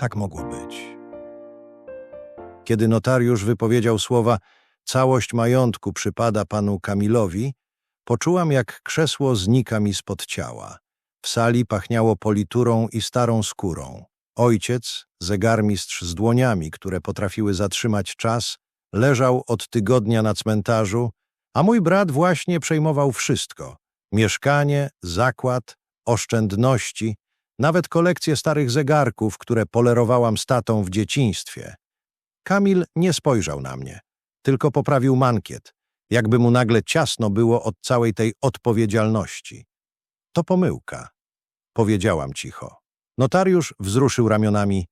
Tak mogło być. Kiedy notariusz wypowiedział słowa całość majątku przypada panu Kamilowi, poczułam, jak krzesło znika mi spod ciała. W sali pachniało politurą i starą skórą. Ojciec, zegarmistrz z dłoniami, które potrafiły zatrzymać czas, leżał od tygodnia na cmentarzu, a mój brat właśnie przejmował wszystko. Mieszkanie, zakład, oszczędności, nawet kolekcję starych zegarków, które polerowałam z tatą w dzieciństwie. Kamil nie spojrzał na mnie, tylko poprawił mankiet, jakby mu nagle ciasno było od całej tej odpowiedzialności. To pomyłka, powiedziałam cicho. Notariusz wzruszył ramionami.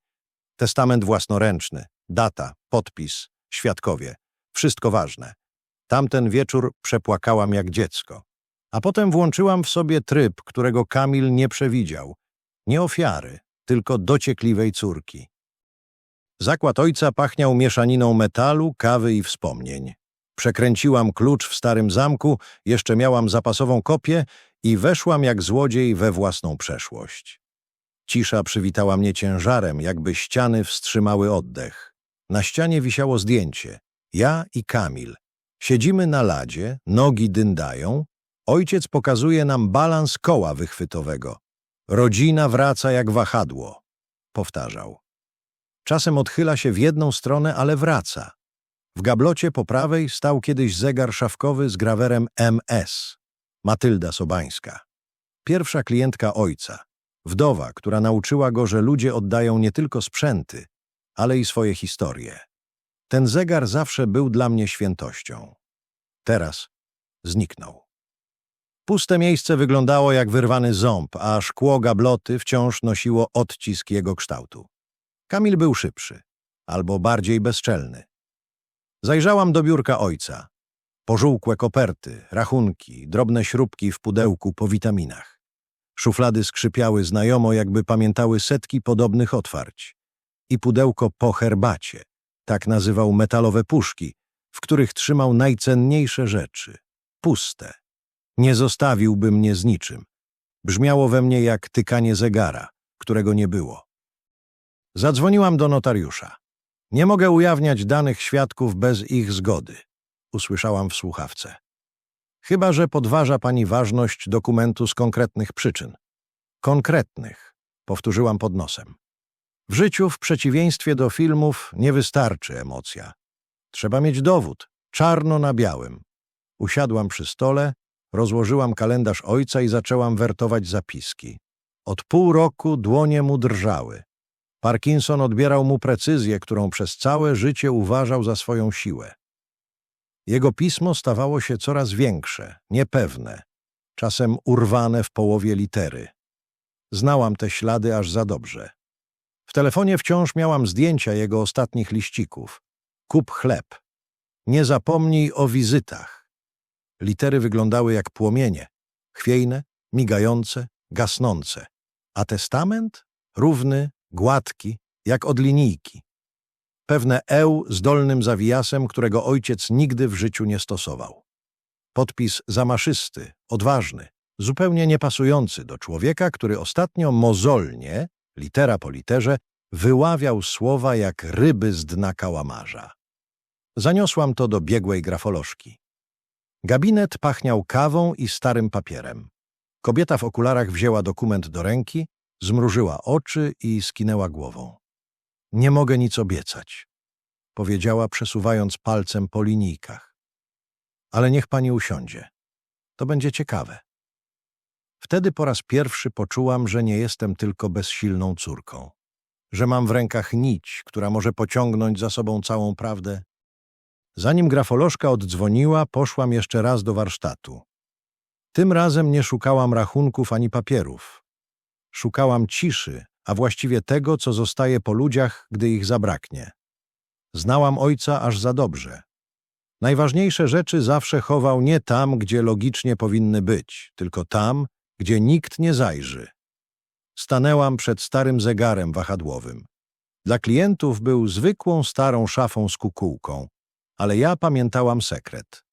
Testament własnoręczny, data, podpis, świadkowie. Wszystko ważne. Tamten wieczór przepłakałam jak dziecko. A potem włączyłam w sobie tryb, którego Kamil nie przewidział. Nie ofiary, tylko dociekliwej córki. Zakład ojca pachniał mieszaniną metalu, kawy i wspomnień. Przekręciłam klucz w starym zamku, jeszcze miałam zapasową kopię i weszłam jak złodziej we własną przeszłość. Cisza przywitała mnie ciężarem, jakby ściany wstrzymały oddech. Na ścianie wisiało zdjęcie. Ja i Kamil. Siedzimy na ladzie, nogi dyndają. Ojciec pokazuje nam balans koła wychwytowego. Rodzina wraca jak wahadło. Powtarzał. Czasem odchyla się w jedną stronę, ale wraca. W gablocie po prawej stał kiedyś zegar szafkowy z grawerem MS. Matylda Sobańska. Pierwsza klientka ojca. Wdowa, która nauczyła go, że ludzie oddają nie tylko sprzęty, ale i swoje historie. Ten zegar zawsze był dla mnie świętością. Teraz zniknął. Puste miejsce wyglądało jak wyrwany ząb, a szkło gabloty wciąż nosiło odcisk jego kształtu. Kamil był szybszy, albo bardziej bezczelny. Zajrzałam do biurka ojca. Pożółkłe koperty, rachunki, drobne śrubki w pudełku po witaminach. Szuflady skrzypiały znajomo, jakby pamiętały setki podobnych otwarć. I pudełko po herbacie, tak nazywał metalowe puszki, w których trzymał najcenniejsze rzeczy. Puste. Nie zostawiłby mnie z niczym. Brzmiało we mnie jak tykanie zegara, którego nie było. Zadzwoniłam do notariusza. Nie mogę ujawniać danych świadków bez ich zgody, usłyszałam w słuchawce. Chyba, że podważa pani ważność dokumentu z konkretnych przyczyn. Konkretnych, powtórzyłam pod nosem. W życiu, w przeciwieństwie do filmów, nie wystarczy emocja. Trzeba mieć dowód, czarno na białym. Usiadłam przy stole, rozłożyłam kalendarz ojca i zaczęłam wertować zapiski. Od pół roku dłonie mu drżały. Parkinson odbierał mu precyzję, którą przez całe życie uważał za swoją siłę. Jego pismo stawało się coraz większe, niepewne, czasem urwane w połowie litery. Znałam te ślady aż za dobrze. W telefonie wciąż miałam zdjęcia jego ostatnich liścików. Kup chleb. Nie zapomnij o wizytach. Litery wyglądały jak płomienie, chwiejne, migające, gasnące. A testament? Równy, gładki, jak od linijki. Pewne eł z dolnym zawijasem, którego ojciec nigdy w życiu nie stosował. Podpis zamaszysty, odważny, zupełnie niepasujący do człowieka, który ostatnio mozolnie, litera po literze, wyławiał słowa jak ryby z dna kałamarza. Zaniosłam to do biegłej grafolożki. Gabinet pachniał kawą i starym papierem. Kobieta w okularach wzięła dokument do ręki, zmrużyła oczy i skinęła głową. Nie mogę nic obiecać, powiedziała, przesuwając palcem po linijkach. Ale niech pani usiądzie. To będzie ciekawe. Wtedy po raz pierwszy poczułam, że nie jestem tylko bezsilną córką, że mam w rękach nić, która może pociągnąć za sobą całą prawdę. Zanim grafolożka oddzwoniła, poszłam jeszcze raz do warsztatu. Tym razem nie szukałam rachunków ani papierów. Szukałam ciszy, a właściwie tego, co zostaje po ludziach, gdy ich zabraknie. Znałam ojca aż za dobrze. Najważniejsze rzeczy zawsze chował nie tam, gdzie logicznie powinny być, tylko tam, gdzie nikt nie zajrzy. Stanęłam przed starym zegarem wahadłowym. Dla klientów był zwykłą starą szafą z kukułką, ale ja pamiętałam sekret.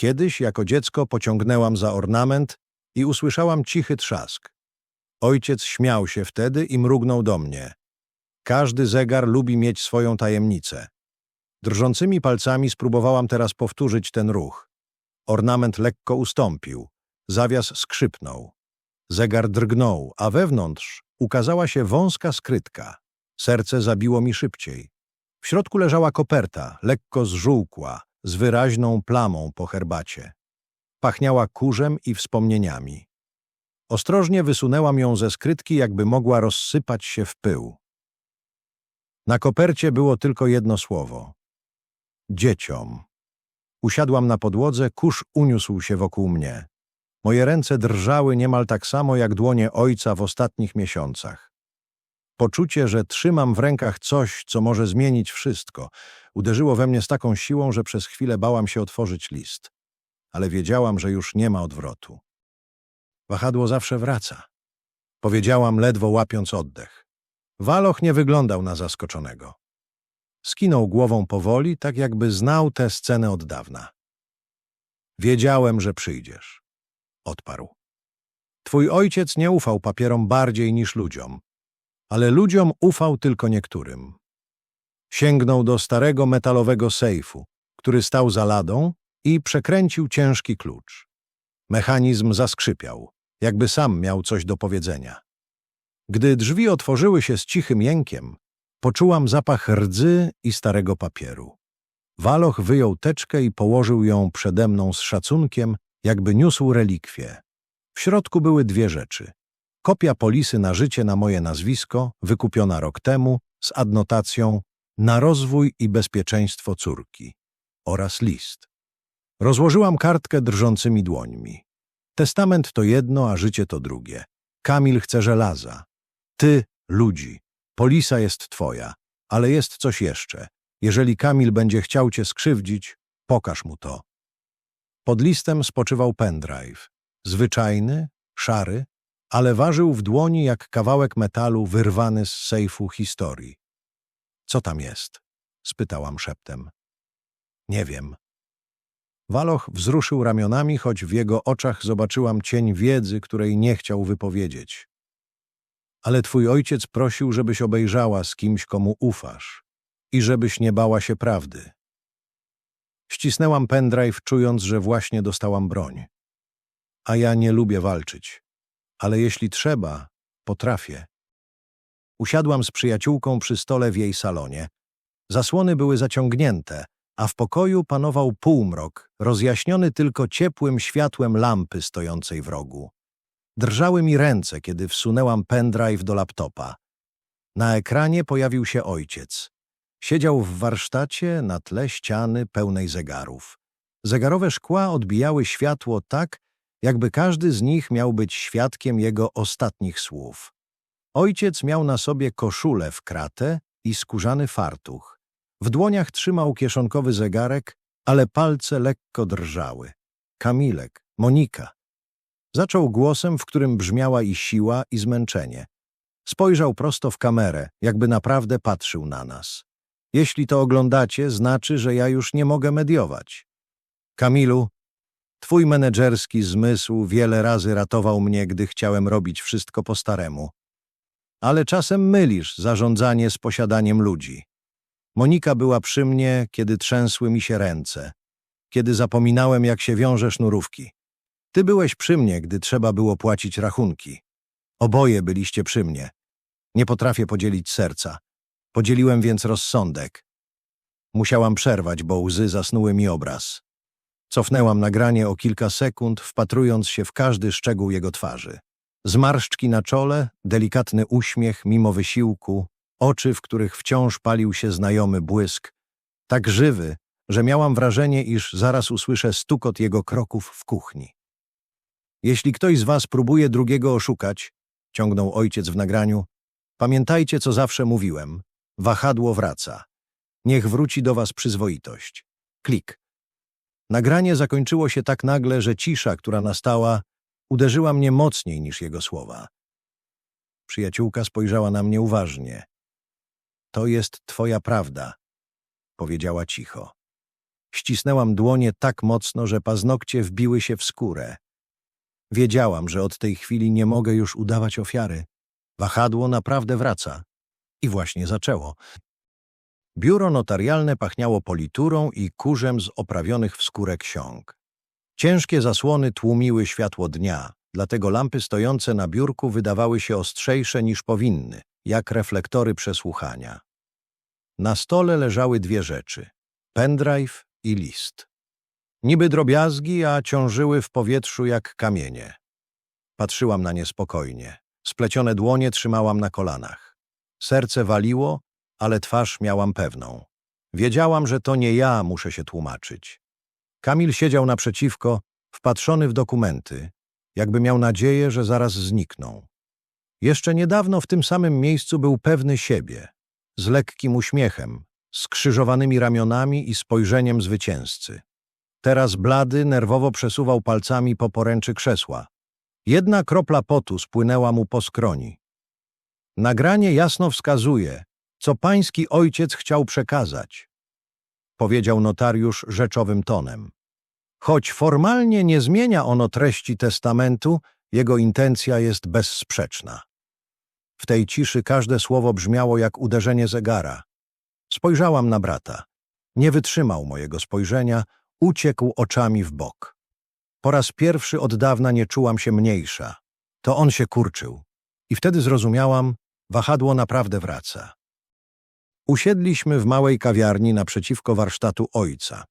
Kiedyś jako dziecko pociągnęłam za ornament i usłyszałam cichy trzask. Ojciec śmiał się wtedy i mrugnął do mnie. Każdy zegar lubi mieć swoją tajemnicę. Drżącymi palcami spróbowałam teraz powtórzyć ten ruch. Ornament lekko ustąpił. Zawias skrzypnął. Zegar drgnął, a wewnątrz ukazała się wąska skrytka. Serce zabiło mi szybciej. W środku leżała koperta, lekko zżółkła, z wyraźną plamą po herbacie. Pachniała kurzem i wspomnieniami. Ostrożnie wysunęłam ją ze skrytki, jakby mogła rozsypać się w pył. Na kopercie było tylko jedno słowo. Dzieciom. Usiadłam na podłodze, kurz uniósł się wokół mnie. Moje ręce drżały niemal tak samo jak dłonie ojca w ostatnich miesiącach. Poczucie, że trzymam w rękach coś, co może zmienić wszystko, uderzyło we mnie z taką siłą, że przez chwilę bałam się otworzyć list. Ale wiedziałam, że już nie ma odwrotu. Wahadło zawsze wraca. Powiedziałam, ledwo łapiąc oddech. Waloch nie wyglądał na zaskoczonego. Skinął głową powoli, tak jakby znał tę scenę od dawna. Wiedziałem, że przyjdziesz. Odparł. Twój ojciec nie ufał papierom bardziej niż ludziom, ale ludziom ufał tylko niektórym. Sięgnął do starego metalowego sejfu, który stał za ladą i przekręcił ciężki klucz. Mechanizm zaskrzypiał, jakby sam miał coś do powiedzenia. Gdy drzwi otworzyły się z cichym jękiem, poczułam zapach rdzy i starego papieru. Waloch wyjął teczkę i położył ją przede mną z szacunkiem, jakby niósł relikwie. W środku były dwie rzeczy. Kopia polisy na życie na moje nazwisko, wykupiona rok temu, z adnotacją na rozwój i bezpieczeństwo córki oraz list. Rozłożyłam kartkę drżącymi dłońmi. Testament to jedno, a życie to drugie. Kamil chce żelaza. Ty, ludzi. Polisa jest twoja, ale jest coś jeszcze. Jeżeli Kamil będzie chciał cię skrzywdzić, pokaż mu to. Pod listem spoczywał pendrive. Zwyczajny, szary, ale ważył w dłoni jak kawałek metalu wyrwany z sejfu historii. Co tam jest? spytałam szeptem. Nie wiem. Waloch wzruszył ramionami, choć w jego oczach zobaczyłam cień wiedzy, której nie chciał wypowiedzieć. Ale twój ojciec prosił, żebyś obejrzała z kimś, komu ufasz i żebyś nie bała się prawdy. Ścisnęłam pendrive, czując, że właśnie dostałam broń. A ja nie lubię walczyć. Ale jeśli trzeba, potrafię. Usiadłam z przyjaciółką przy stole w jej salonie. Zasłony były zaciągnięte, a w pokoju panował półmrok, rozjaśniony tylko ciepłym światłem lampy stojącej w rogu. Drżały mi ręce, kiedy wsunęłam pendrive do laptopa. Na ekranie pojawił się ojciec. Siedział w warsztacie na tle ściany pełnej zegarów. Zegarowe szkła odbijały światło tak, jakby każdy z nich miał być świadkiem jego ostatnich słów. Ojciec miał na sobie koszulę w kratę i skórzany fartuch. W dłoniach trzymał kieszonkowy zegarek, ale palce lekko drżały. Kamilek, Monika. Zaczął głosem, w którym brzmiała i siła, i zmęczenie. Spojrzał prosto w kamerę, jakby naprawdę patrzył na nas. Jeśli to oglądacie, znaczy, że ja już nie mogę mediować. Kamilu, twój menedżerski zmysł wiele razy ratował mnie, gdy chciałem robić wszystko po staremu. Ale czasem mylisz zarządzanie z posiadaniem ludzi. Monika była przy mnie, kiedy trzęsły mi się ręce, kiedy zapominałem, jak się wiąże sznurówki. Ty byłeś przy mnie, gdy trzeba było płacić rachunki. Oboje byliście przy mnie. Nie potrafię podzielić serca. Podzieliłem więc rozsądek. Musiałam przerwać, bo łzy zasnuły mi obraz. Cofnęłam nagranie o kilka sekund, wpatrując się w każdy szczegół jego twarzy. Zmarszczki na czole, delikatny uśmiech mimo wysiłku, oczy, w których wciąż palił się znajomy błysk, tak żywy, że miałam wrażenie, iż zaraz usłyszę stukot jego kroków w kuchni. Jeśli ktoś z was próbuje drugiego oszukać, ciągnął ojciec w nagraniu, pamiętajcie, co zawsze mówiłem. Wahadło wraca. Niech wróci do was przyzwoitość. Klik. Nagranie zakończyło się tak nagle, że cisza, która nastała, uderzyła mnie mocniej niż jego słowa. Przyjaciółka spojrzała na mnie uważnie. To jest twoja prawda, powiedziała cicho. Ścisnęłam dłonie tak mocno, że paznokcie wbiły się w skórę. Wiedziałam, że od tej chwili nie mogę już udawać ofiary. Wahadło naprawdę wraca. I właśnie zaczęło. Biuro notarialne pachniało politurą i kurzem z oprawionych w skórę ksiąg. Ciężkie zasłony tłumiły światło dnia, dlatego lampy stojące na biurku wydawały się ostrzejsze niż powinny, jak reflektory przesłuchania. Na stole leżały dwie rzeczy – pendrive i list. Niby drobiazgi, a ciążyły w powietrzu jak kamienie. Patrzyłam na nie spokojnie. Splecione dłonie trzymałam na kolanach. Serce waliło, ale twarz miałam pewną. Wiedziałam, że to nie ja muszę się tłumaczyć. Kamil siedział naprzeciwko, wpatrzony w dokumenty, jakby miał nadzieję, że zaraz znikną. Jeszcze niedawno w tym samym miejscu był pewny siebie, z lekkim uśmiechem, skrzyżowanymi ramionami i spojrzeniem zwycięzcy. Teraz blady nerwowo przesuwał palcami po poręczy krzesła. Jedna kropla potu spłynęła mu po skroni. Nagranie jasno wskazuje, co pański ojciec chciał przekazać, powiedział notariusz rzeczowym tonem. Choć formalnie nie zmienia ono treści testamentu, jego intencja jest bezsprzeczna. W tej ciszy każde słowo brzmiało jak uderzenie zegara. Spojrzałam na brata. Nie wytrzymał mojego spojrzenia, uciekł oczami w bok. Po raz pierwszy od dawna nie czułam się mniejsza. To on się kurczył. I wtedy zrozumiałam, wahadło naprawdę wraca. Usiedliśmy w małej kawiarni naprzeciwko warsztatu ojca.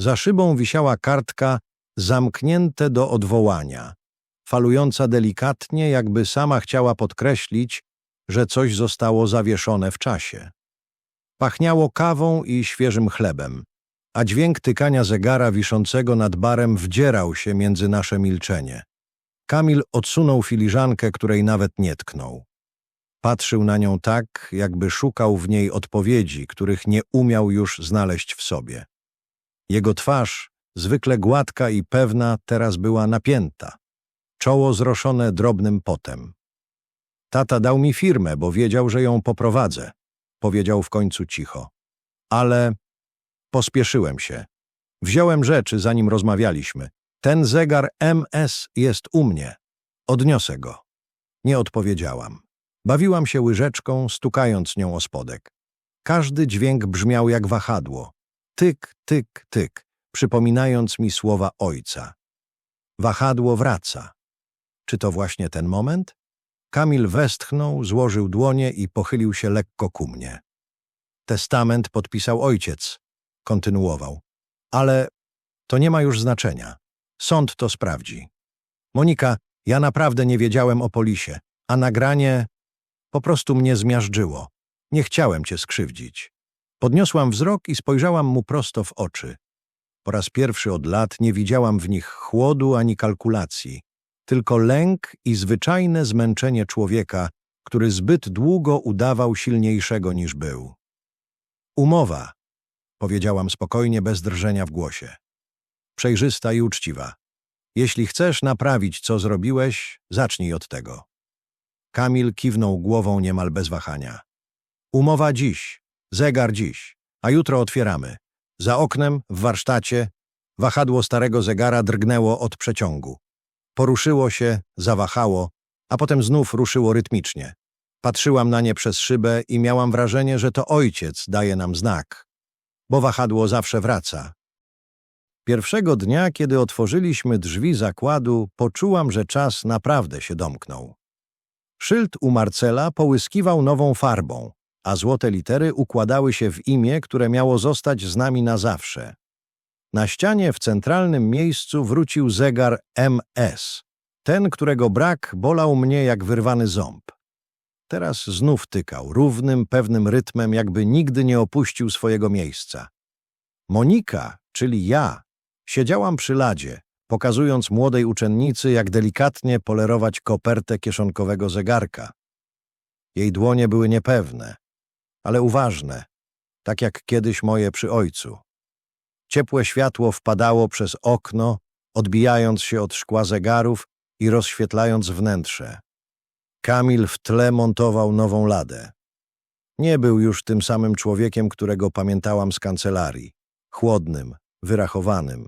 Za szybą wisiała kartka zamknięte do odwołania, falująca delikatnie, jakby sama chciała podkreślić, że coś zostało zawieszone w czasie. Pachniało kawą i świeżym chlebem, a dźwięk tykania zegara wiszącego nad barem wdzierał się między nasze milczenie. Kamil odsunął filiżankę, której nawet nie tknął. Patrzył na nią tak, jakby szukał w niej odpowiedzi, których nie umiał już znaleźć w sobie. Jego twarz, zwykle gładka i pewna, teraz była napięta. Czoło zroszone drobnym potem. Tata dał mi firmę, bo wiedział, że ją poprowadzę, powiedział w końcu cicho. Ale pospieszyłem się. Wziąłem rzeczy, zanim rozmawialiśmy. Ten zegar MS jest u mnie. Odniosę go. Nie odpowiedziałam. Bawiłam się łyżeczką, stukając nią o spodek. Każdy dźwięk brzmiał jak wahadło. Tyk, tyk, tyk, przypominając mi słowa ojca. Wahadło wraca. Czy to właśnie ten moment? Kamil westchnął, złożył dłonie i pochylił się lekko ku mnie. Testament podpisał ojciec, kontynuował. Ale to nie ma już znaczenia. Sąd to sprawdzi. Monika, ja naprawdę nie wiedziałem o polisie, a nagranie po prostu mnie zmiażdżyło. Nie chciałem cię skrzywdzić. Podniosłam wzrok i spojrzałam mu prosto w oczy. Po raz pierwszy od lat nie widziałam w nich chłodu ani kalkulacji, tylko lęk i zwyczajne zmęczenie człowieka, który zbyt długo udawał silniejszego niż był. Umowa, powiedziałam spokojnie, bez drżenia w głosie. Przejrzysta i uczciwa. Jeśli chcesz naprawić, co zrobiłeś, zacznij od tego. Kamil kiwnął głową niemal bez wahania. Umowa dziś, zegar dziś, a jutro otwieramy. Za oknem, w warsztacie, wahadło starego zegara drgnęło od przeciągu. Poruszyło się, zawahało, a potem znów ruszyło rytmicznie. Patrzyłam na nie przez szybę i miałam wrażenie, że to ojciec daje nam znak, bo wahadło zawsze wraca. Pierwszego dnia, kiedy otworzyliśmy drzwi zakładu, poczułam, że czas naprawdę się domknął. Szyld u Marcela połyskiwał nową farbą, a złote litery układały się w imię, które miało zostać z nami na zawsze. Na ścianie w centralnym miejscu wrócił zegar MS, ten, którego brak bolał mnie jak wyrwany ząb. Teraz znów tykał, równym, pewnym rytmem, jakby nigdy nie opuścił swojego miejsca. Monika, czyli ja, siedziałam przy ladzie, pokazując młodej uczennicy, jak delikatnie polerować kopertę kieszonkowego zegarka. Jej dłonie były niepewne, ale uważne, tak jak kiedyś moje przy ojcu. Ciepłe światło wpadało przez okno, odbijając się od szkła zegarów i rozświetlając wnętrze. Kamil w tle montował nową ladę. Nie był już tym samym człowiekiem, którego pamiętałam z kancelarii. Chłodnym, wyrachowanym.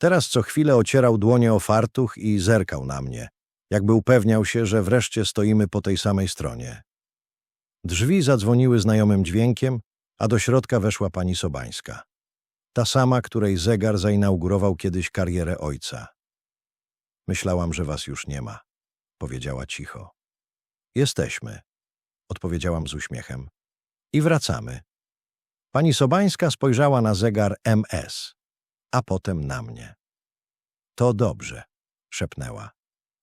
Teraz co chwilę ocierał dłonie o fartuch i zerkał na mnie, jakby upewniał się, że wreszcie stoimy po tej samej stronie. Drzwi zadzwoniły znajomym dźwiękiem, a do środka weszła pani Sobańska. Ta sama, której zegar zainaugurował kiedyś karierę ojca. Myślałam, że was już nie ma, powiedziała cicho. Jesteśmy, odpowiedziałam z uśmiechem. I wracamy. Pani Sobańska spojrzała na zegar MS, a potem na mnie. To dobrze, szepnęła.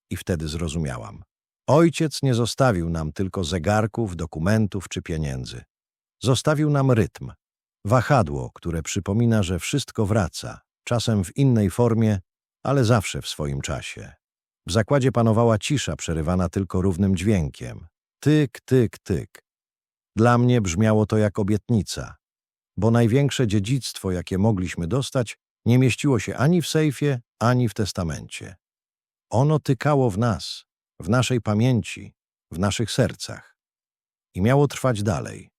I wtedy zrozumiałam. Ojciec nie zostawił nam tylko zegarków, dokumentów czy pieniędzy. Zostawił nam rytm, wahadło, które przypomina, że wszystko wraca, czasem w innej formie, ale zawsze w swoim czasie. W zakładzie panowała cisza, przerywana tylko równym dźwiękiem. Tyk, tyk, tyk. Dla mnie brzmiało to jak obietnica, bo największe dziedzictwo, jakie mogliśmy dostać, nie mieściło się ani w sejfie, ani w testamencie. Ono tykało w nas, w naszej pamięci, w naszych sercach. I miało trwać dalej.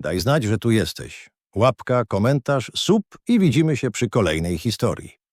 Daj znać, że tu jesteś. Łapka, komentarz, sub i widzimy się przy kolejnej historii.